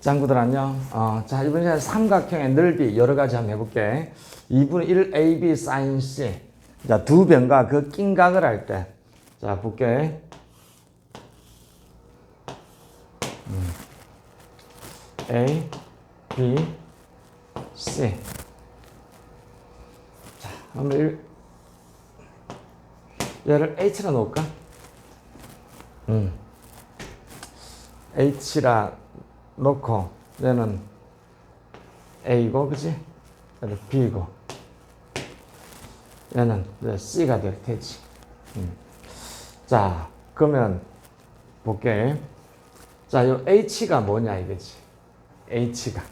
짱구들 안녕. 어, 자, 이번 시간에 삼각형의 넓이 여러 가지 한번 해볼게. 2분의 1 AB sin C. 자, 두 변과 그 낀각을 할 때. 자, 볼게. 음. A, B, C. 자, 한번 일, 얘를 H라 놓을까? 음. H라 놓고 얘는 A고 그지? 얘는 B고 얘는 C가 될 테지. 음. 자 그러면 볼게. 자, 요 H가 뭐냐 이거지. H가.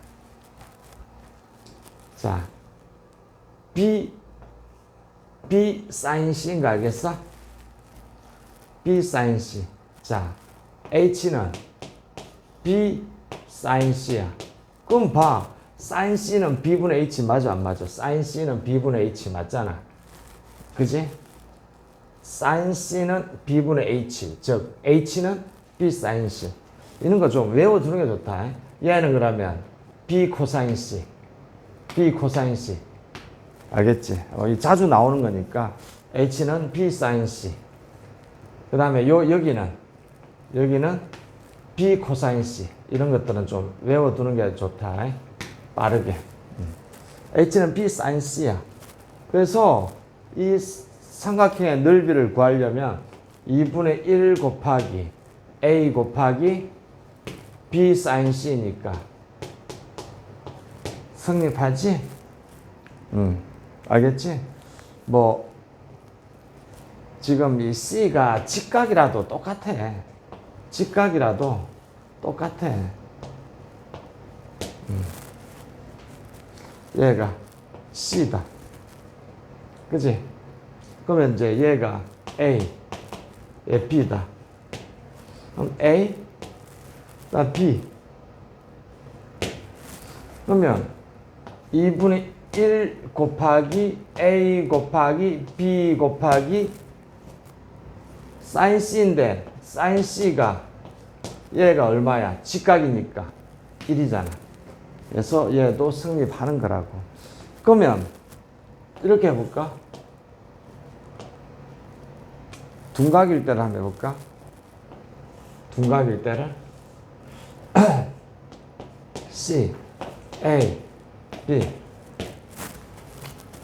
자, B B sin C인 거 알겠어? B sin C. 자, H는 B sin C야. 그럼 봐. sin C는 B분의 H 맞아 안 맞아? sin C는 B분의 H 맞잖아. 그지? sin C는 B분의 H. 즉 H는 B sin C. 이런 거 좀 외워두는 게 좋다. 얘는 그러면 B 코사인 C. B 코사인 C. 알겠지? 어, 이 자주 나오는 거니까 H는 B sin C. 그 다음에 요 여기는 여기는 B 코사인 C. 이런 것들은 좀 외워두는 게 좋다. 빠르게. 음. H는 B sin C야. 그래서 이 삼각형의 넓이를 구하려면 2분의 1 곱하기 A 곱하기 B sin C니까 성립하지? 음, 알겠지? 뭐 지금 이 C가 직각이라도 똑같아. 직각이라도 똑같아. 음. 얘가 C다. 그지? 그러면 이제 얘가 A, 얘 B다. 그럼 A, 나 B. 그러면 2분의 1 곱하기 A 곱하기 B 곱하기 sin C인데 sin C가 얘가 얼마야? 직각이니까 1이잖아. 그래서 얘도 성립하는 거라고. 그러면 이렇게 해볼까? 둔각일 때를 한번 해볼까? 둔각일 때를 C, A, B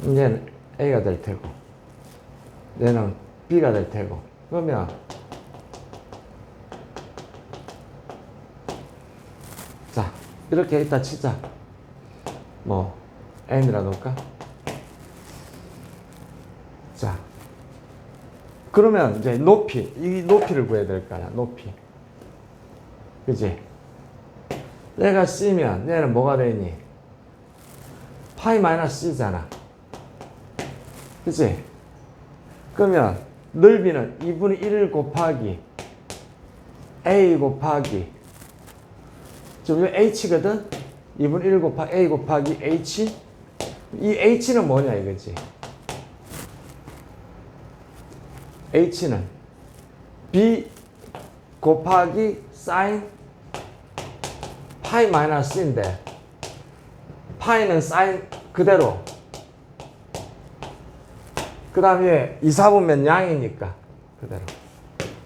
얘는 A가 될 테고 얘는 B가 될 테고 그러면 자 이렇게 이따 치자 뭐 N이라 놓을까? 자 그러면 이제 높이 이 높이를 구해야 될 거야 높이 그지? 얘가 C면 얘는 뭐가 되니? 파이 마이너스 C잖아. 그치? 그러면 넓이는 2분의 1 곱하기 A 곱하기 지금 여기 H거든? 2분의 1 곱하기 A 곱하기 H 이 H는 뭐냐 이거지? H는 B 곱하기 sin 파이 마이너스인데 파이는 사인 그대로 그 다음에 2, 4분면 양이니까 그대로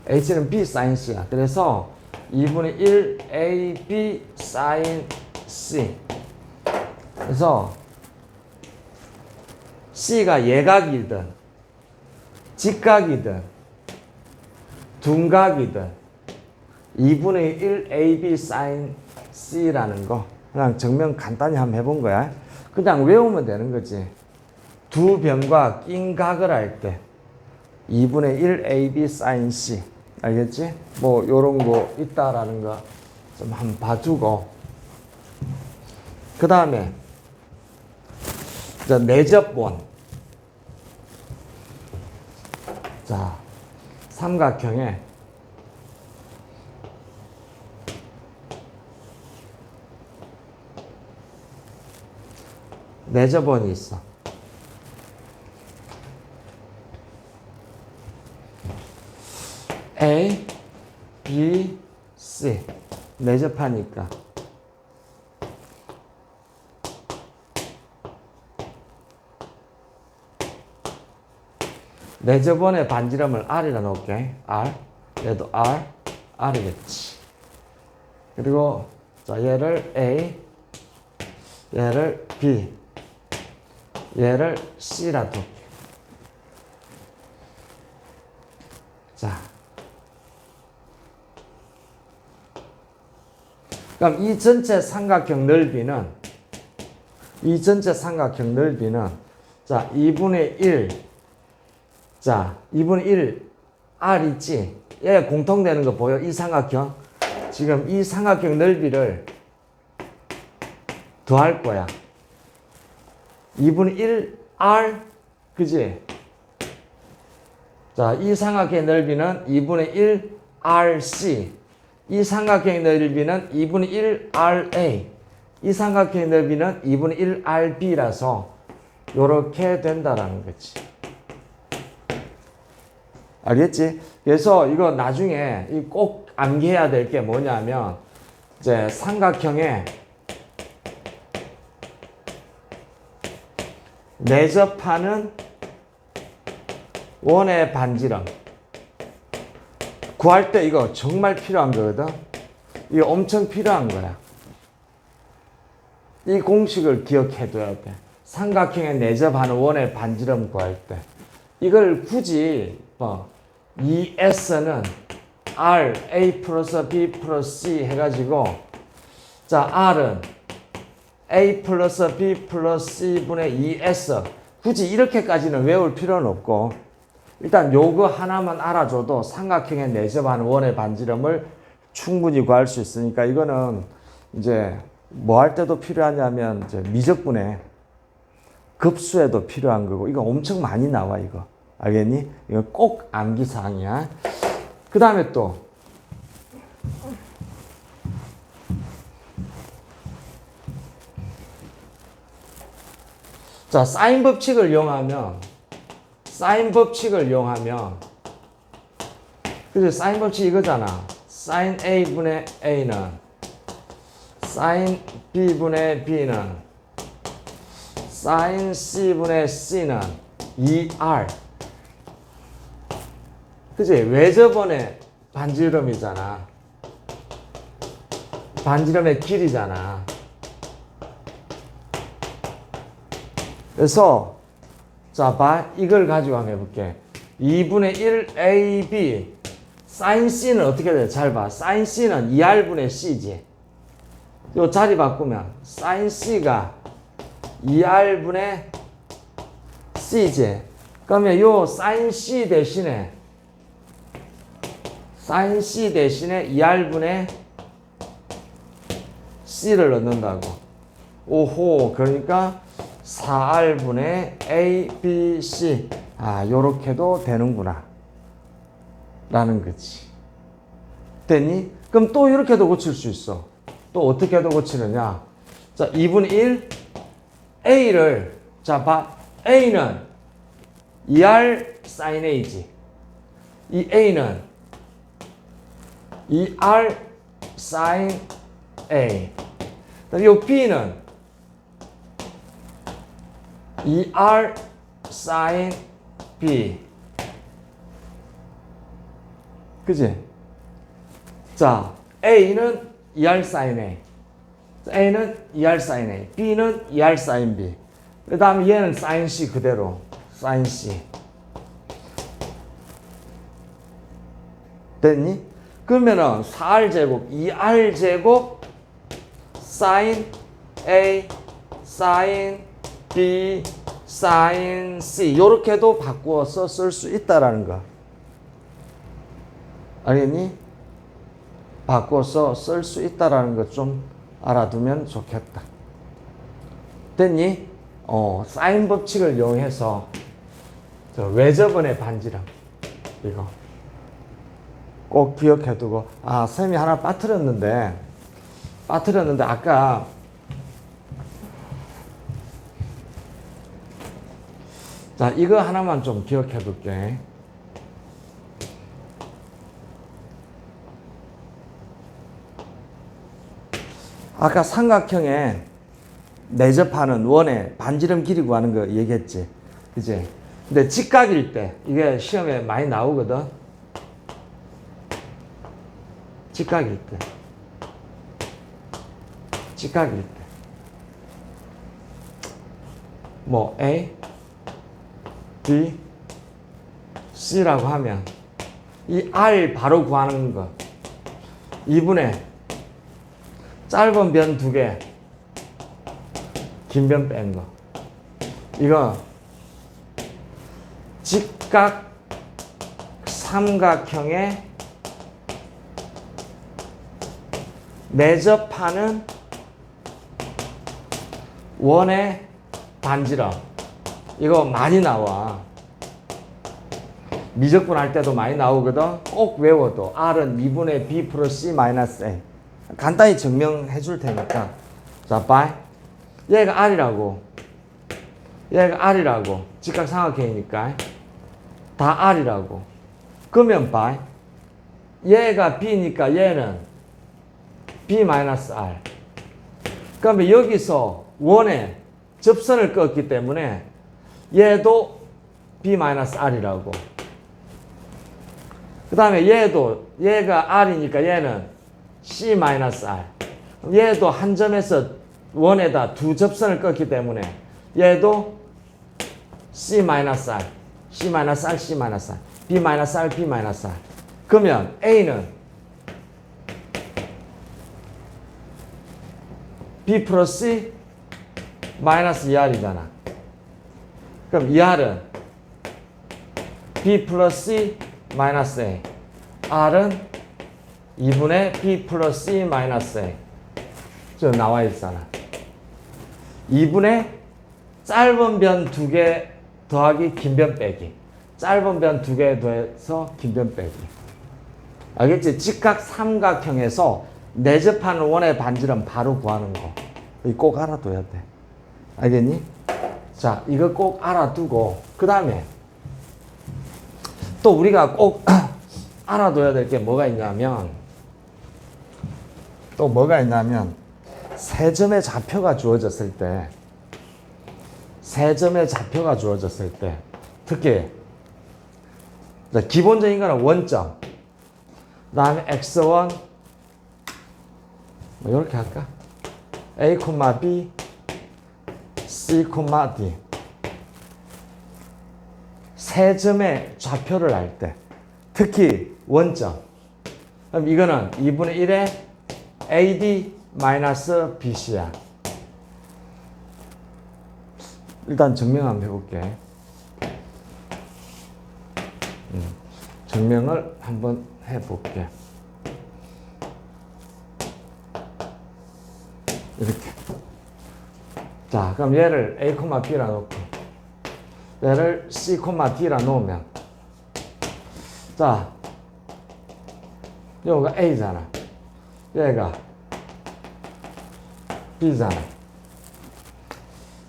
H는 B 사인 C야 그래서 2분의 1 A, B 사인 C 그래서 C가 예각이든 직각이든 둔각이든 2분의 1 AB 사인 C라는 거 그냥 정면 간단히 한번 해본 거야. 그냥 외우면 되는 거지. 두 변과 낀 각을 할 때 2분의 1 AB sin C 알겠지? 뭐 요런 거 있다라는 거 좀 한번 봐주고 그 다음에 자 내접본 자 삼각형에 내접원이 있어. A, B, C. 내접하니까 내 저번에 반지름을 R이라 놓을게. R. 얘도 R. R이겠지. 그리고 자 얘를 A. 얘를 B. 얘를 C라 둘게. 그럼 이 전체 삼각형 넓이는 이 전체 삼각형 넓이는 자 2분의 1 자 2분의 1 R 있지? 얘 공통되는 거 보여. 이 삼각형. 지금 이 삼각형 넓이를 더할 거야. 2분의 1 R 그지? 자 이 삼각형의 넓이는 2분의 1 RC 이 삼각형의 넓이는 2분의 1 RA. 이 삼각형의 넓이는 2분의 1 RB라서 이렇게 된다라는 거지. 알겠지? 그래서 이거 나중에 꼭 암기해야 될 게 뭐냐면 이제 삼각형에 내접하는 원의 반지름 구할 때 이거 정말 필요한 거거든. 이거 엄청 필요한 거야. 이 공식을 기억해둬야 돼. 삼각형에 내접하는 원의 반지름 구할 때. 이걸 굳이 뭐 2S는 R, A 플러스 B 플러스 C 해가지고 자 R은 A 플러스 B 플러스 C분의 2S 굳이 이렇게까지는 외울 필요는 없고 일단 요거 하나만 알아줘도 삼각형에 내접하는 원의 반지름을 충분히 구할 수 있으니까 이거는 이제 뭐 할 때도 필요하냐면 이제 미적분에 급수에도 필요한 거고 이거 엄청 많이 나와 이거 알겠니? 이거 꼭 암기 사항이야. 그 다음에 또 자, 사인 법칙을 이용하면 사인 법칙을 이용하면 그죠? 사인 법칙 이거잖아. 사인 A분의 A는 사인 B분의 B는 사인 C분의 C는 2R 그지? 외접원의 반지름이잖아. 반지름의 길이잖아. 그래서 자, 봐. 이걸 가지고 한번 해볼게. 2분의 1 AB 사인 C는 어떻게 돼? 잘 봐. 사인 C는 2R분의 C지. 요 자리 바꾸면 사인 C가 2R분의 C지. 그러면 요 사인 C 대신에 사인 C 대신에 2R분의 C를 넣는다고. 오호. 그러니까 4R분의 A, B, C. 아, 요렇게도 되는구나. 라는 거지. 됐니? 그럼 또 이렇게도 고칠 수 있어. 또 어떻게도 고치느냐? 자, 2분의 1. A를, 자, 봐. A는 2R sin A지. 이 A는 2R sin A. 요 B는 2R sin B. 그지? 자, A는 2R sin A. A는 2R sin A. B는 2R sin B. 그 다음에 얘는 sin C 그대로. sin C. 됐니? 그러면은 4R제곱, 2R제곱, sin A, sin B, sin C 이렇게도 바꾸어서 쓸 수 있다라는 거. 알겠니? 바꿔서 쓸 수 있다라는 것 좀 알아두면 좋겠다. 됐니? 어, 사인 법칙을 이용해서 저 외접원의 반지름 이거 꼭 기억해두고 아 쌤이 하나 빠뜨렸는데 빠뜨렸는데 아까 자, 이거 하나만 좀 기억해 둘게. 아까 삼각형에 내접하는 원의 반지름 길이 구하는 거 얘기했지. 그지? 근데 직각일 때 이게 시험에 많이 나오거든. 직각일 때. 직각일 때. 뭐 A, B, C라고 하면 이 R 바로 구하는 거. 2분의 짧은 변 두 개, 긴 변 뺀 거. 이거 직각 삼각형에 내접하는 원의 반지름. 이거 많이 나와. 미적분 할 때도 많이 나오거든. 꼭 외워도 R은 2분의 B 플러스 C 마이너스 A. 간단히 증명해 줄 테니까. 자, 바이. 얘가 R이라고. 얘가 R이라고. 직각삼각형이니까. 다 R이라고. 그러면 바이. 얘가 B니까 얘는 B 마이너스 R. 그러면 여기서 원에 접선을 껐기 때문에 얘도 B 마이너스 R이라고. 그 다음에 얘도 얘가 R이니까 얘는 C 마이너스 R. 얘도 한 점에서 원에다 두 접선을 껐기 때문에 얘도 C 마이너스 R, C 마이너스 R, C 마이너스 R, B 마이너스 R, B 마이너스 R. 그러면 A는 B 플러스 마이너스 2R이잖아. 그럼 2R은 B 플러스 C 마이너스 A. R은 2분의 B 플러스 C 마이너스 A. 저 나와 있잖아. 2분의 짧은 변 두 개 더하기 긴 변 빼기. 짧은 변 두 개 더해서 긴 변 빼기. 알겠지? 직각 삼각형에서 내접하는 원의 반지름 바로 구하는 거. 이거 꼭 알아둬야 돼. 알겠니? 자, 이거 꼭 알아두고, 그 다음에 또 우리가 꼭 알아둬야 될 게 뭐가 있냐면, 또 뭐가 있냐면, 세 점의 좌표가 주어졌을 때, 세 점의 좌표가 주어졌을 때, 특히, 자, 기본적인 거는 원점, 그 다음에 x1, 뭐 이렇게 할까? a, b, c, d. 세 점의 좌표를 알 때, 특히 원점. 그럼 이거는 2분의 1의 AD 마이너스 BC야. 일단 증명 한번 해볼게. 음, 증명을 한번 해볼게. 이렇게. 자, 그럼 얘를 A, B라 놓고, 얘를 C, D라 놓으면, 자, 여기가 A잖아. 얘가 B잖아.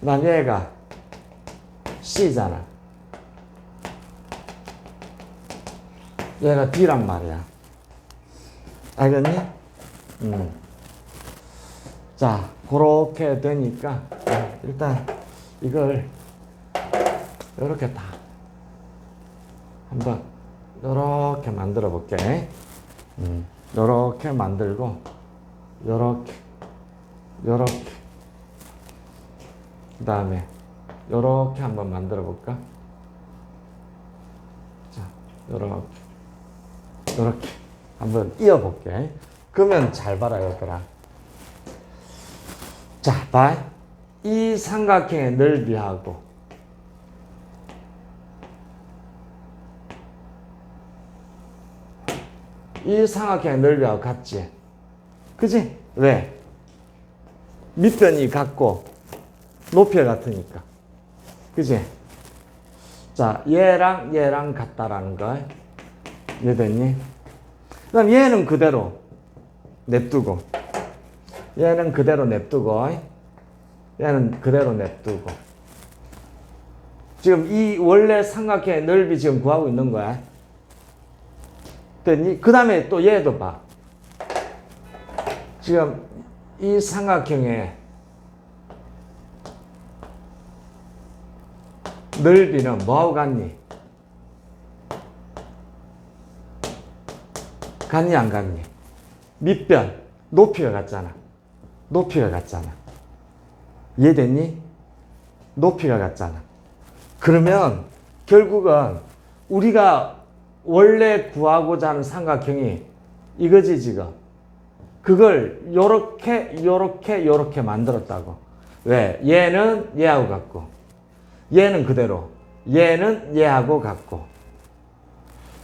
난 얘가 C잖아. 얘가 D란 말이야. 알겠니? 음. 자, 그렇게 되니까 일단 이걸 이렇게 다 한번 이렇게 만들어 볼게. 음, 이렇게 만들고 이렇게 이렇게 그 다음에 이렇게 한번 만들어 볼까? 자, 이렇게 이렇게 한번 이어 볼게. 그러면 잘 봐라 얘들아. 자, 봐. 이 삼각형의 넓이하고 이 삼각형의 넓이하고 같지? 그지? 왜? 밑변이 같고 높이가 같으니까. 그지? 자, 얘랑 얘랑 같다라는 거. 이해됐니? 그 다음 얘는 그대로 냅두고 얘는 그대로 냅두고 얘는 그대로 냅두고 지금 이 원래 삼각형의 넓이 지금 구하고 있는 거야. 됐니? 그 다음에 또 얘도 봐. 지금 이 삼각형의 넓이는 뭐하고 같니? 같니 안 같니? 밑변 높이가 같잖아. 높이가 같잖아. 이해됐니? 높이가 같잖아. 그러면 결국은 우리가 원래 구하고자 하는 삼각형이 이거지 지금. 그걸 요렇게 요렇게 요렇게 만들었다고. 왜? 얘는 얘하고 같고 얘는 그대로 얘는 얘하고 같고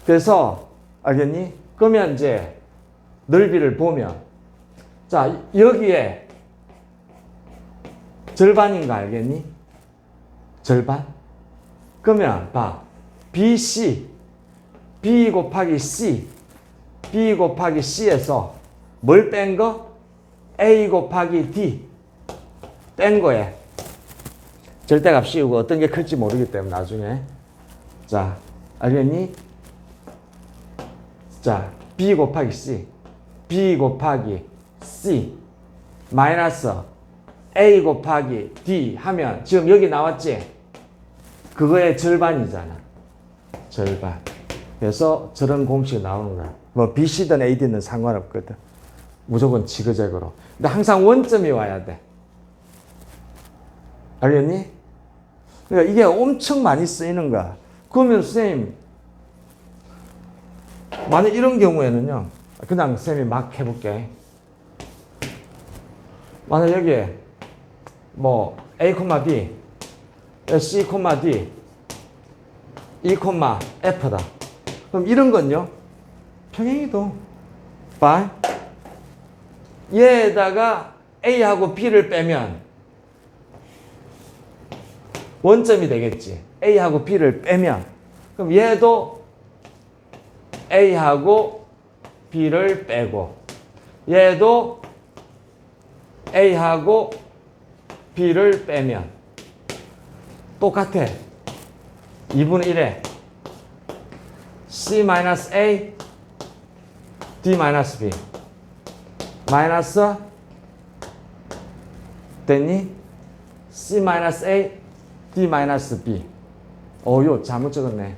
그래서 알겠니? 그러면 이제 넓이를 보면 자 여기에 절반인 거 알겠니? 절반? 그러면 봐 BC B 곱하기 C B 곱하기 C에서 뭘 뺀 거? A 곱하기 D 뺀 거에 절대값 씌우고 어떤 게 클지 모르기 때문에 나중에 자 알겠니? 자 B 곱하기 C B 곱하기 C 마이너스 A 곱하기 D 하면 지금 여기 나왔지? 그거의 절반이잖아 절반 그래서 저런 공식이 나오는 거야 뭐 BC든 AD는 상관없거든 무조건 지그재그로 근데 항상 원점이 와야 돼 알겠니? 그러니까 이게 엄청 많이 쓰이는 거야. 그러면 선생님, 만약 이런 경우에는요, 그냥 쌤이 막 해볼게. 만약 여기에 뭐 A, B, C, D, E, F다. 그럼 이런 건요, 평행이도. 봐. 얘에다가 A하고 B를 빼면 원점이 되겠지. A하고 B를 빼면. 그럼 얘도 A하고 B를 빼고, 얘도 A하고 B를 빼면 똑같아. 2분의 1에 C-A, D-B. 마이너스 됐니? C-A, D-B. 어, 요 잘못 적었네.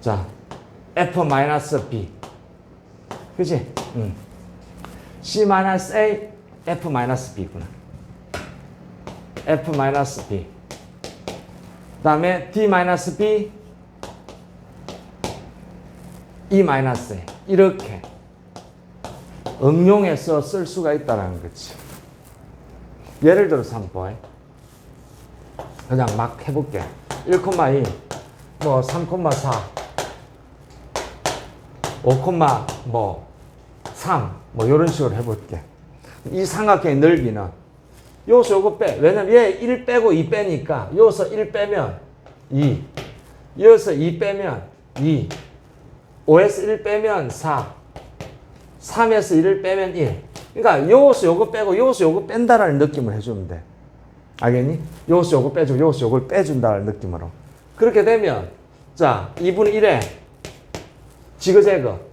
자, F-B. 그지? 응. C-A, F-B구나. F-B. 그 다음에 D-B, E-A. 이렇게 응용해서 쓸 수가 있다는 거지. 예를 들어서 한번 봐. 그냥 막 해볼게. 1,2, 뭐 3,4, 5, 뭐 3, 뭐 이런 식으로 해볼게. 이 삼각형의 넓이는 요소 요거 빼. 왜냐면 얘 1 빼고 2 빼니까 요소 1 빼면 2, 요소 2 빼면 2, 5에서 1 빼면 4, 3에서 1을 빼면 1. 그러니까 요수 요거 빼고 요수 요거 뺀다라는 느낌을 해주면 돼. 알겠니? 요수 요거 빼주고 요수 요걸 빼준다는 느낌으로. 그렇게 되면 자 2분의 1에 지그재그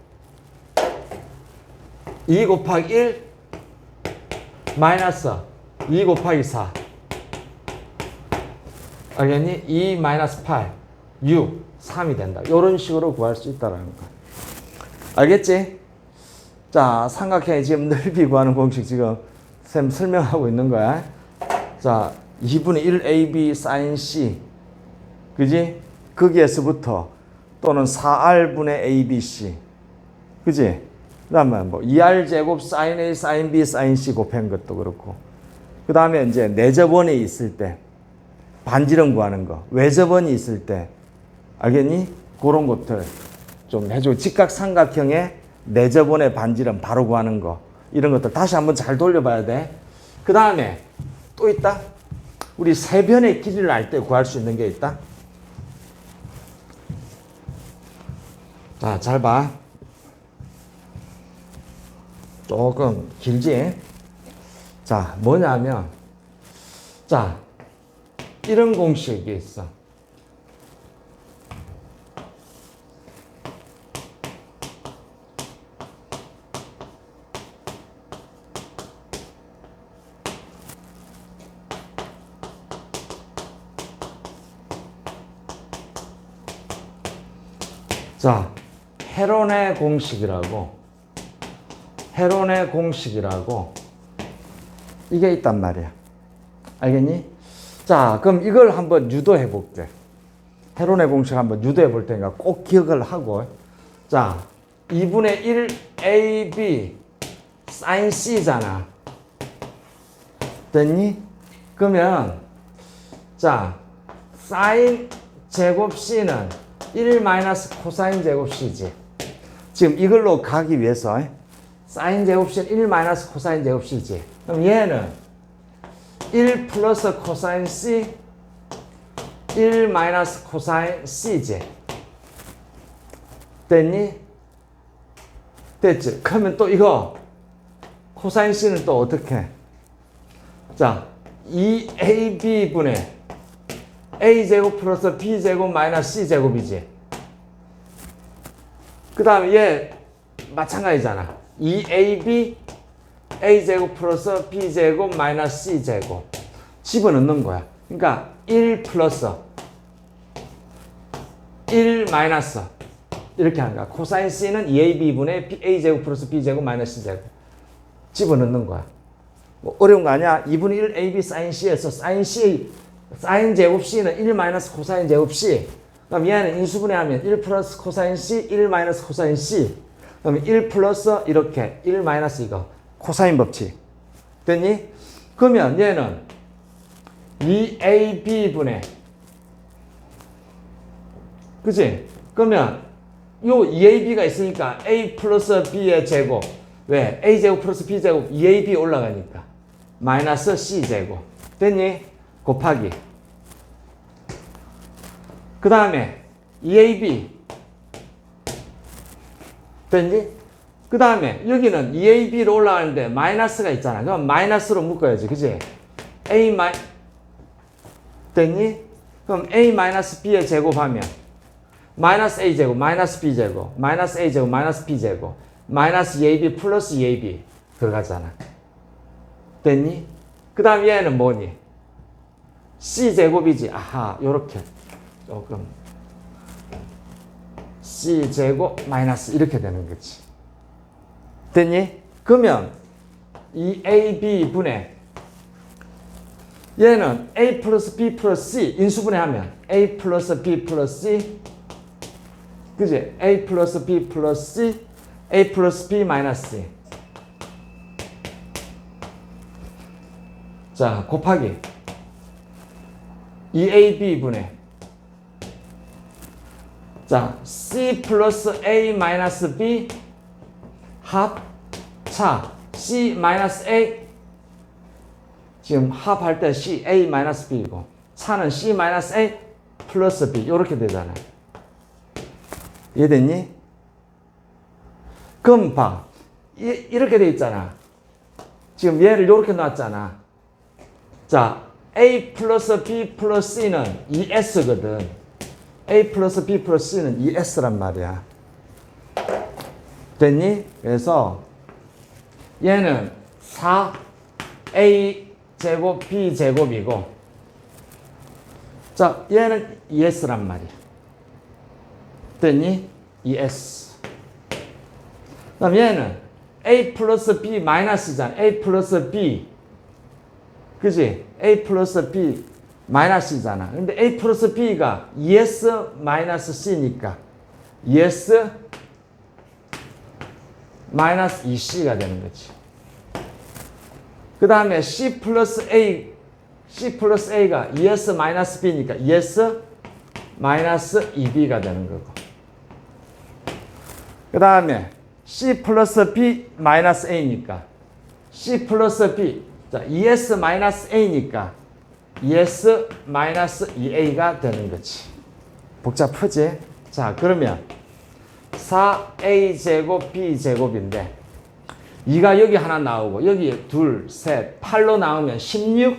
2 곱하기 1 마이너스 2 곱하기 4 알겠니? 2 마이너스 8 6 3이 된다. 이런 식으로 구할 수 있다는 거. 알겠지? 자, 삼각형의 지금 넓이 구하는 공식 지금 쌤 설명하고 있는 거야. 자, 2분의 1 AB sin C. 그지? 거기에서부터 또는 4R분의 ABC. 그지? 그 다음에 뭐 2R 제곱 sin A, sin B, sin C 곱한 것도 그렇고. 그 다음에 이제 내접원이 있을 때 반지름 구하는 거. 외접원이 있을 때 알겠니? 그런 것들 좀 해주고 직각삼각형의 내접원의 반지름 바로 구하는 거 이런 것들 다시 한번 잘 돌려봐야 돼. 그 다음에 또 있다. 우리 세변의 길이를 알 때 구할 수 있는 게 있다. 자, 잘 봐. 조금 길지? 자, 뭐냐면, 자, 이런 공식이 있어. 자, 헤론의 공식이라고 헤론의 공식이라고 이게 있단 말이야. 알겠니? 자, 그럼 이걸 한번 유도해 볼게. 헤론의 공식 한번 유도해 볼 테니까 꼭 기억을 하고. 자, 2분의 1 AB sin C잖아. 됐니? 그러면 자, sin 제곱 C는 1 마이너스 코사인 제곱 C지. 지금 이걸로 가기 위해서 sin 제곱 C는 1 마이너스 코사인 제곱 C지. 그럼 얘는 1 플러스 코사인 C 1 마이너스 코사인 C지. 됐니? 됐지? 그러면 또 이거 코사인 C는 또 어떻게? 자, 2AB분의 A제곱 플러스 B제곱 마이너스 C제곱이지. 그 다음에 얘 마찬가지잖아. 2AB A제곱 플러스 B제곱 마이너스 C제곱. 집어넣는 거야. 그러니까 1 플러스 1 마이너스 이렇게 하는 거야. 코사인 C는 2AB분의 A제곱 플러스 B제곱 마이너스 C제곱. 집어넣는 거야. 뭐 어려운 거 아니야? 2분의 1 AB 사인 C에서 사인 C, 사인 제곱 C는 1 마이너스 코사인 제곱 C. 그럼 얘는 인수분해하면 1 플러스 코사인 C, 1 마이너스 코사인 C. 그럼 1 플러스 이렇게 1 마이너스 이거 코사인 법칙. 됐니? 그러면 얘는 2AB분의 그치? 그러면 요 2AB가 있으니까 A 플러스 B의 제곱 왜? A제곱 플러스 B제곱 2AB 올라가니까 마이너스 C제곱 됐니? 곱하기 그 다음에 2AB 됐니? 그 다음에 여기는 2AB로 올라가는데 마이너스가 있잖아 그럼 마이너스로 묶어야지 그지? A 마이 됐니? 그럼 A 마이너스 B의 제곱하면 마이너스 A 제곱, 마이너스 B 제곱, 마이너스 A 제곱, 마이너스 B 제곱, 마이너스 2AB 플러스 2AB 들어가잖아. 됐니? 그 다음 얘는 뭐니? C 제곱이지. 아하, 요렇게. 조금. C 제곱 마이너스 이렇게 되는 거지. 됐니? 그러면 이 AB 분의 얘는 A 플러스 B 플러스 C 인수분해하면 A 플러스 B 플러스 C 그지? A 플러스 B 플러스 C A 플러스 B 마이너스 C 자 곱하기 2AB 분의 자 C 플러스 A 마이너스 B 합차 C 마이너스 A 지금 합할 때 C A 마이너스 B이고 차는 C 마이너스 A 플러스 B 이렇게 되잖아. 이해됐니? 그럼 봐. 이, 이렇게 돼 있잖아. 지금 얘를 이렇게 놨잖아. 자, A 플러스 B 플러스 C는 2S거든. A 플러스 B 플러스 C는 2S란 말이야. 됐니? 그래서 얘는 4A 제곱 B 제곱이고 자 얘는 ES란 말이야. 됐니? ES. 그럼 얘는 A 플러스 B 마이너스잖아. A 플러스 B. 그지? A 플러스 B 마이너스잖아. 근데 A 플러스 B가 ES 마이너스 C니까 ES 마이너스 2C가 되는 거지. 그 다음에 C 플러스 A, C 플러스 A가 ES 마이너스 B니까 ES 마이너스 2B가 되는 거고. 그 다음에 C 플러스 B 마이너스 A니까 C 플러스 B, 자, ES 마이너스 A니까 ES 마이너스 2A가 되는 거지. 복잡하지? 자, 그러면 4A 제곱 B 제곱인데 2가 여기 하나 나오고 여기 둘, 셋, 8로 나오면 16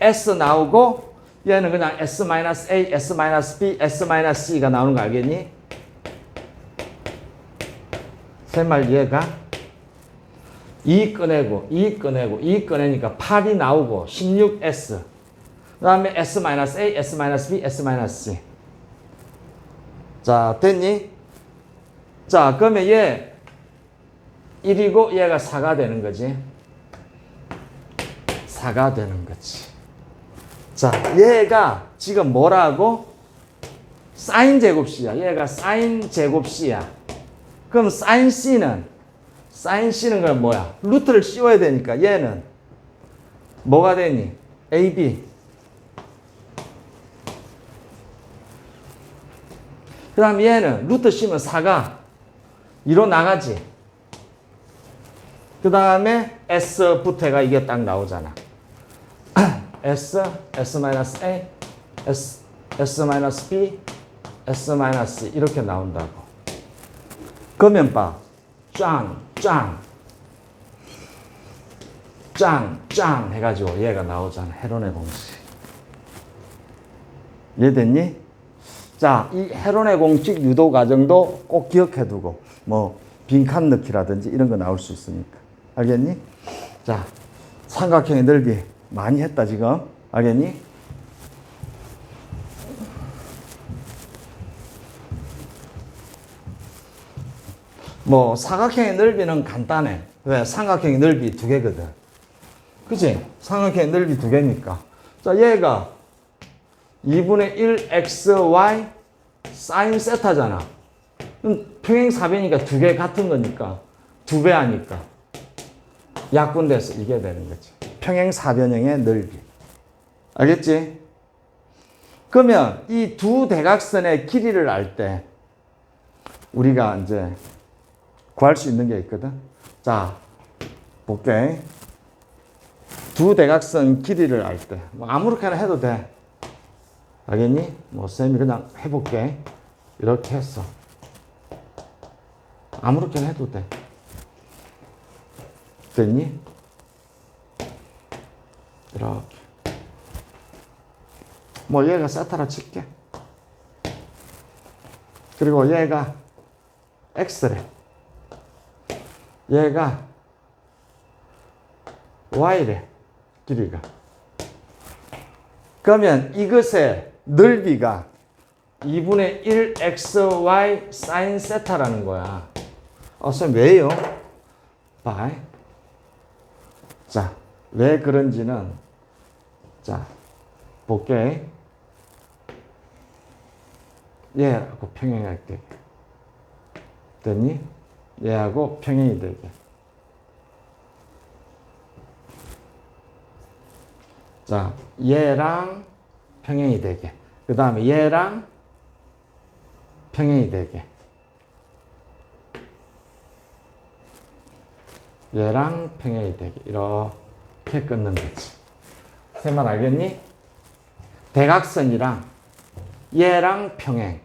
S 나오고 얘는 그냥 S-A, S-B, S-C가 나오는 거 알겠니? 새말 이해가? 2 꺼내고 2 꺼내고 2 꺼내니까 8이 나오고 16S 그 다음에 S-A, S-B, S-C 자, 됐니? 자, 그러면 얘 1이고 얘가 4가 되는 거지. 4가 되는 거지. 자, 얘가 지금 뭐라고? 사인 제곱 C야. 얘가 사인 제곱 C야. 그럼 사인 C는 사인 C는 그럼 뭐야? 루트를 씌워야 되니까 얘는 뭐가 되니? AB. 그 다음 얘는 루트 씌우면 4가 2로 나가지. 그 다음에 S 부태가 이게 딱 나오잖아. S, S-A, S, S-B, S- 이렇게 나온다고. 그러면 봐. 짱, 짱. 짱, 짱 해가지고 얘가 나오잖아. 헤론의 공식. 이해됐니? 자, 이 헤론의 공식 유도 과정도 꼭 기억해 두고, 뭐, 빈칸 넣기라든지 이런 거 나올 수 있으니까. 알겠니? 자, 삼각형의 넓이 많이 했다, 지금. 알겠니? 뭐, 사각형의 넓이는 간단해. 왜? 삼각형의 넓이 두 개거든. 그치? 삼각형의 넓이 두 개니까. 자, 얘가 2분의 1 xy 사인 세타잖아. 그럼 평행 사변이니까 두 개 같은 거니까 두 배 하니까 약분돼서 이게 되는 거지. 평행 사변형의 넓이. 알겠지? 그러면 이 두 대각선의 길이를 알 때 우리가 이제 구할 수 있는 게 있거든. 자, 볼게. 두 대각선 길이를 알 때, 뭐 아무렇게나 해도 돼. 알겠니? 뭐, 쌤이 그냥 해볼게. 이렇게 했어. 아무렇게나 해도 돼. 됐니? 이렇게. 뭐, 얘가 세타라 칠게. 그리고 얘가 X래. 얘가 Y래. 길이가. 그러면 이것의 넓이가 2분의 1 xy sin 세타라는 거야. 어, 쌤 왜요? 봐. 자, 왜 그런지는 자, 볼게. 얘하고 평행할게. 됐니? 얘하고 평행이 되게. 자, 얘랑 평행이 되게. 그 다음에 얘랑 평행이 되게. 얘랑 평행이 되게. 이렇게 끊는 거지. 세말 알겠니? 대각선이랑 얘랑 평행,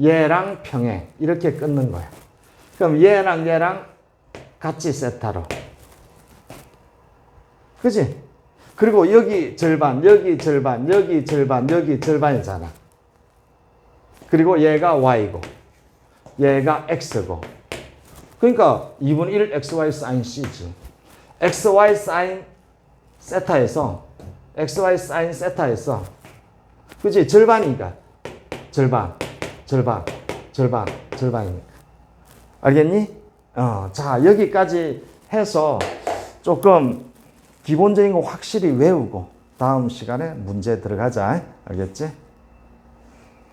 얘랑 평행. 이렇게 끊는 거야. 그럼 얘랑 얘랑 같이 세타로. 그지? 그리고 여기 절반, 여기 절반, 여기 절반, 여기 절반이잖아. 그리고 얘가 y고, 얘가 x고. 그러니까 2분의 1 xy sin c지. xy sin 세타에서, xy sin 세타에서, 그지? 절반이니까. 절반, 절반, 절반, 절반이니까. 알겠니? 어, 자, 여기까지 해서 조금 기본적인 거 확실히 외우고 다음 시간에 문제 들어가자. 알겠지?